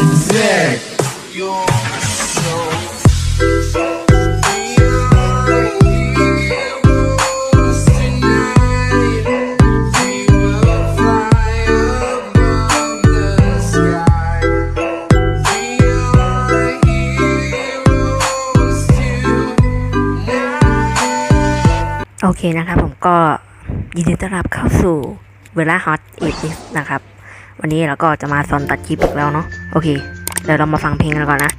Zach, you're so tonight. โอเคนะครับผมก็ยินดีต้อนรับเข้าสู่เวลาฮอตอีพิสนะครับ วันนี้เราก็จะมาสอนตัดคลิปอีกแล้วเนาะโอเคเดี๋ยวเรามาฟังเพลงกันก่อนนะ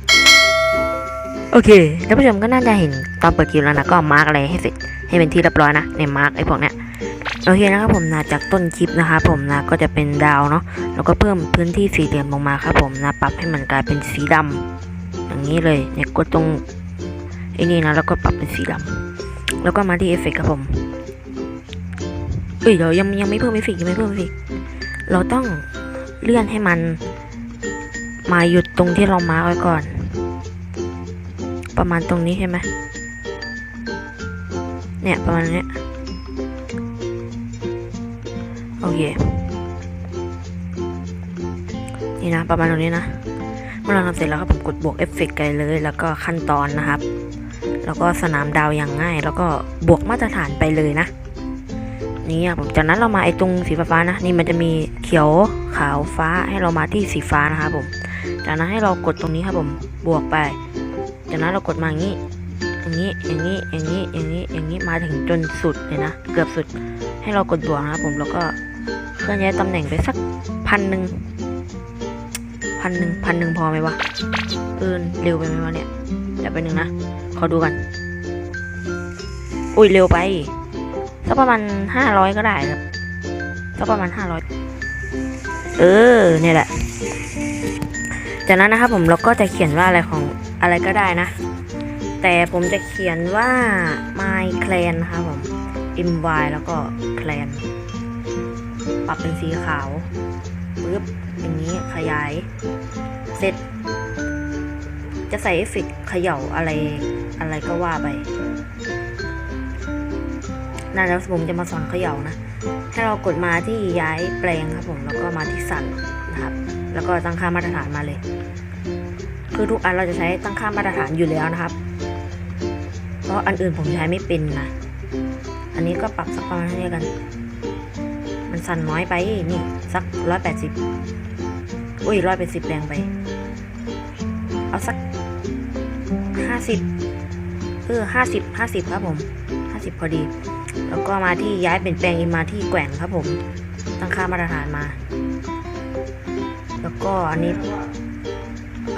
โอเคท่านผู้ชมก็น่าจะเห็นตอนเปิดคลิปแล้วนะก็มาร์กอะไรให้เสร็จให้เป็นที่เรียบร้อยนะในมาร์กไอ้พวกเนี้ยโอเคนะครับผมนะจากต้นคลิปนะครับผมนะก็จะเป็นดาวเนาะแล้วก็เพิ่มพื้นที่สี่เหลี่ยมลงมาครับผมนะปรับให้มันกลายเป็นสีดำอย่างนี้เลยเนี่ยกดตรงไอ้นี่นะแล้วก็ปรับเป็นสีดำแล้วก็มาที่เอฟเฟกต์ครับผมเอ้ยเดี๋ยวยังยังไม่เพิ่มเอฟเฟกต์ยังไม่เพิ่มเอฟเฟกต์เราต้อง เลื่อนให้มัน มาหยุดตรงที่เรามาไว้ก่อน ประมาณตรงนี้ใช่ไหมเนี่ยประมาณนี้โอเคนี่นะประมาณตรงนี้นะเมื่อเราทำเสร็จแล้วครับผมกดบวกเอฟเฟกต์กันเลย แล้วก็ขั้นตอนนะครับ แล้วก็สนามดาวอย่างง่าย แล้วก็บวกมาตรฐานไปเลยนะ นี่อะผมจากนั้นเรามาไอ้ตรงสีฟ้านะ นี่มันจะมีเขียวขาวฟ้าให้เรามาที่สีฟ้านะครับผม จากนั้นให้เรากดตรงนี้ครับผมบวกไป จากนั้นเรากดมาอย่างนี้อย่างนี้อย่างนี้อย่างนี้อย่างนี้อย่างนี้มาถึงจนสุดเลยนะเกือบสุดให้เรากดบวกนะครับผมแล้วก็เคลื่อนย้ายตำแหน่งไปสักพันหนึ่งพันหนึ่งพันหนึ่งพอไหมวะเออเร็วไปไหมวะเนี่ยเดี๋ยวไปหนึ่งนะขอดูกันอุ้ยเร็วไป ก็ประมาณห้าร้อยก็ได้ครับสักประมาณห้าร้อยเออเนี่ยแหละ จากนั้นนะครับผมเราก็จะเขียนว่าอะไรของอะไรก็ได้นะ แต่ผมจะเขียนว่า my clan นะครับผม my แล้วก็ clan ปรับเป็นสีขาวปึ๊บอย่างนี้ขยาย เสร็จ จะใส่เอฟเฟกขย่าอะไรอะไรก็ว่าไป นะแล้วผมจะมาสอนเขย่านะให้เรากดมาที่ย้ายแปลงครับผมแล้วก็มาที่สั่นนะครับ แล้วก็ตั้งค่ามาตรฐานมาเลย คือทุกอันเราจะใช้ตั้งค่ามาตรฐานอยู่แล้วนะครับ เพราะอันอื่นผมใช้ไม่เป็นนะ อันนี้ก็ปรับสักประมาณนี้กัน มันสั่นน้อยไปนี่สักร้อยแปดสิบอุ้ยร้อยแปดสิบแรงไป เอาสักห้าสิบเออห้าสิบห้าสิบครับผมห้าสิบพอดี แล้วก็มาที่ย้ายเปลี่ยนแปลงอีกมาที่แกว่งครับผม ตั้งค่ามาตรฐานมา แล้วก็อันนี้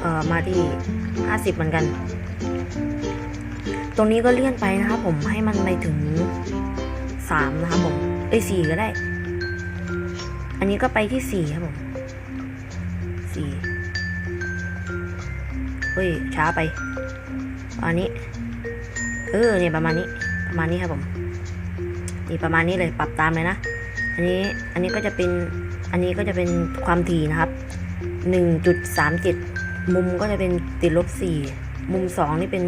เอ่อมาที่ 50 เหมือนกัน ตรงนี้ก็เลื่อนไปนะครับผมให้มันไปถึง 3 นะครับผม เอ้ย4ก็ได้ อันนี้ก็ไปที่ 4 ครับผม4เฮ้ย ช้าไป อันนี้ เออเนี่ยประมาณนี้ ประมาณนี้ครับผม นี่ประมาณนี้เลยปรับตามเลยนะ อันนี้อันนี้ก็จะเป็นอันนี้ก็จะเป็นความถี่นะครับ 1.37 มุมก็จะเป็นติดลบ 4 มุม 2 นี่เป็น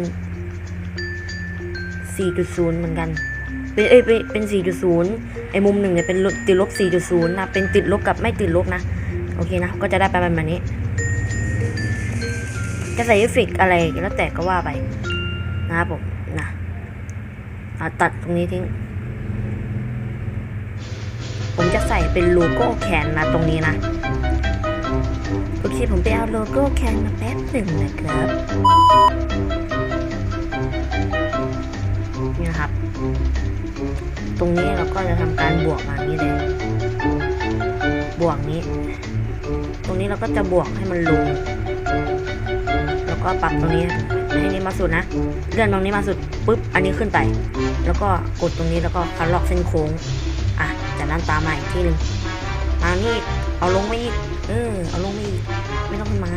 4.0 เหมือนกันเป็นเอ้ยเป็นเป็น 4.0 ไอ้มุมหนึ่งเนี่ยเป็นติดลบ 4.0 นะ เป็นติดลบกับไม่ติดลบนะ โอเคนะ ก็จะได้ประมาณนี้ จะใส่เอฟเฟกอะไรแล้วแต่ก็ว่าไปนะครับผมนะตัดตรงนี้ทิ้ง ผมจะใส่เป็นโลโก้แคนนะตรงนี้นะ โอเค ผมไปเอาโลโก้แคนมาแป๊บหนึ่งนะครับนี่นะครับ ตรงนี้เราก็จะทำการบวกมาอย่างนี้เลย บวกนี้ ตรงนี้เราก็จะบวกให้มันลง แล้วก็ปรับตรงนี้ให้นี้มาสุดนะ เลื่อนตรงนี้มาสุดปุ๊บ อันนี้ขึ้นไป แล้วก็กดตรงนี้แล้วก็คัดล็อกเส้นโค้ง อะจากนั้นตามมาอีกที่หนึ่งมานี่เอาลงไมาอีกเออเอาลงไมาอีกไม่ต้องขึ้นมา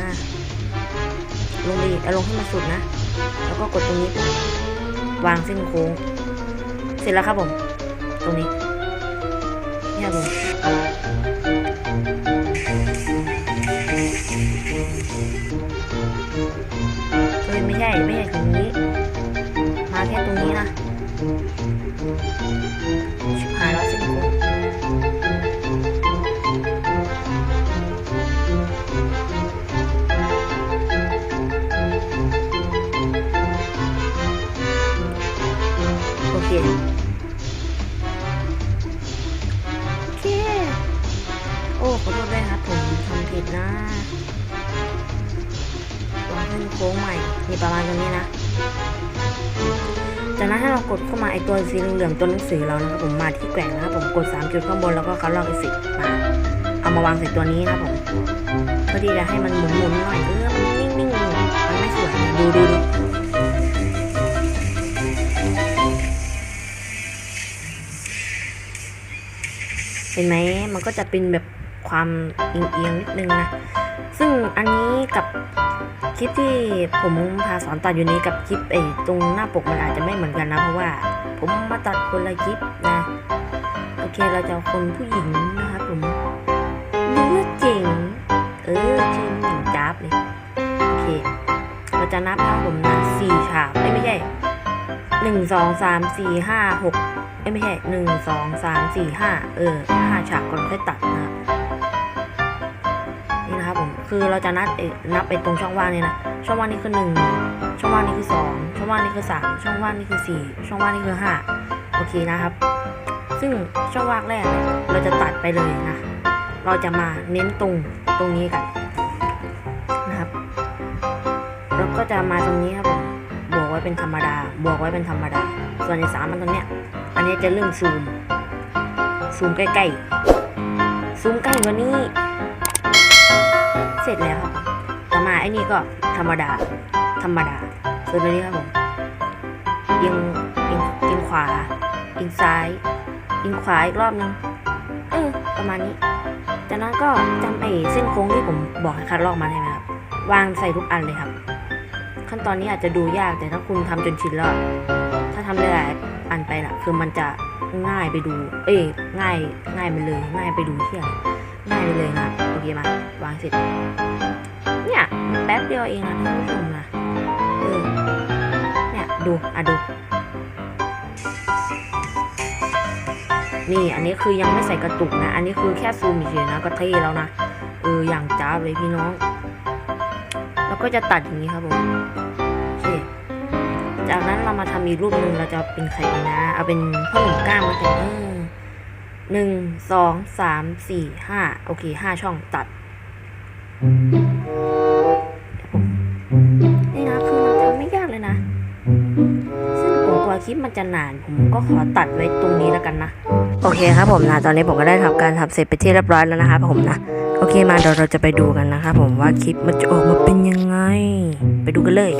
ลงไปอีกเอาลงให้มาสุดนะ แล้วก็กดตรงนี้ วางเส้นโค้ง เสร็จแล้วครับผม ตรงนี้เนี่ครับผมเฮ้ยไม่ใช่ไม่ใช่ตรงนี้ เค็โอเค โอ้ขอโทษด้วยครับผมทำผิดนะวางขึ้นโค้งใหม่นี่ประมาณตรงนี้นะ จากนั้นให้เรากดเข้ามาไอตัวสีเหลืองๆตัวหนังสือเรานะครับผมมาที่แกว่งนะครับผมกด3จุดข้างบนแล้วก็เขาลอกอีกสิมา เอามาวางใส่ตัวนี้นะผมเพื่อที่จะให้มันหมุนๆหน่อยเออมันนิ่งๆมันไม่สวยดูดูดู ห็นไหมมันก็จะเป็นแบบความเอียงๆนิดนึงนะ ซึ่งอันนี้กับคลิปที่ผมพาสอนตัดอยู่นี้กับคลิปไอ้ตรงหน้าปกมันอาจจะไม่เหมือนกันนะเพราะว่า ผมมาตัดคนละคลิปนะ โอเคเราจะคนผู้หญิงนะครับผมเนื้อเจ๋งเออชื่อหญิงจับเลยโอเค เราจะนับนะผมนะสี่ฉากไม่ใช่หนึ่งสองสามสี่ห้าหก ไม่ใช่หนึ่งสองสามสี่ห้าเออห้าฉากก่อนค่อยตัดนะนี่นะครับผมคือเราจะนับเออนับไปตรงช่องว่างนี่นะช่องว่างนี่คือหนึ่งช่องว่างนี่คือสองช่องว่างนี่คือสามช่องว่างนี่คือสี่ช่องว่างนี่คือห้าโอเคนะครับ ซึ่งช่องว่างแรกเนี่ยเราจะตัดไปเลยนะ เราจะมาเน้นตรงตรงนี้กันนะครับแล้วก็จะมาตรงนี้ครับผมบวกไว้เป็นธรรมดา บวกไว้เป็นธรรมดา ส่วนในสามมันตรงเนี้ย อันนี้จะเรื่องซูม ซูมใกล้ๆ ซูมใกล้กว่านี้ เสร็จแล้วครับต่อมาไอ้นี่ก็ธรรมดา ธรรมดาส่วนตัวนี้ครับผมเอียงเอียงเอียงขวาเอียงซ้ายเอียงขวาอีกรอบนึง เออ ประมาณนี้ จากนั้นก็จำไอ้เส้นโค้งที่ผมบอกให้คัดลอกมาใช่ไหมครับ วางใส่ทุกอันเลยครับ ขั้นตอนนี้อาจจะดูยากแต่ถ้าคุณทำจนชินแล้ว ถ้าทำได้ อันไปน่ะ คือมันจะง่ายไปดู เอ้ยง่ายง่ายไปเลย ง่ายไปดูที่อะไรง่ายไปเลยนะโอเคมาวางเสร็จเนี่ยมันแป๊บเดียวเองนะท่านผู้ชมนะเออเนี่ยดูอะดู นี่อันนี้คือยังไม่ใส่กระตุกนะ อันนี้คือแค่ซูมเฉยๆนะก็เท่แล้วนะเอออย่างจ้าเลยพี่น้อง แล้วก็จะตัดอย่างนี้ครับผม จากนั้นเรามาทำอีกรูปหนึ่งเราจะเป็นใครดีนะ เอาเป็นพ่อหนุ่มก้ามมาแต่เออหนึ่งสองสามสี่ห้าโอเคห้าช่องตัดนี่นะคือมันทำไม่ยากเลยนะ ซึ่งผมกลัวคลิปมันจะนาน ผมก็ขอตัดไว้ตรงนี้แล้วกันนะ โอเคครับผมนะ ตอนนี้ผมก็ได้ทำการทำเสร็จไปที่เรียบร้อยแล้วนะครับผมนะ โอเคมาเดี๋ยวเราจะไปดูกันนะครับผมว่าคลิปมันจะออกมาเป็นยังไง ไปดูกันเลย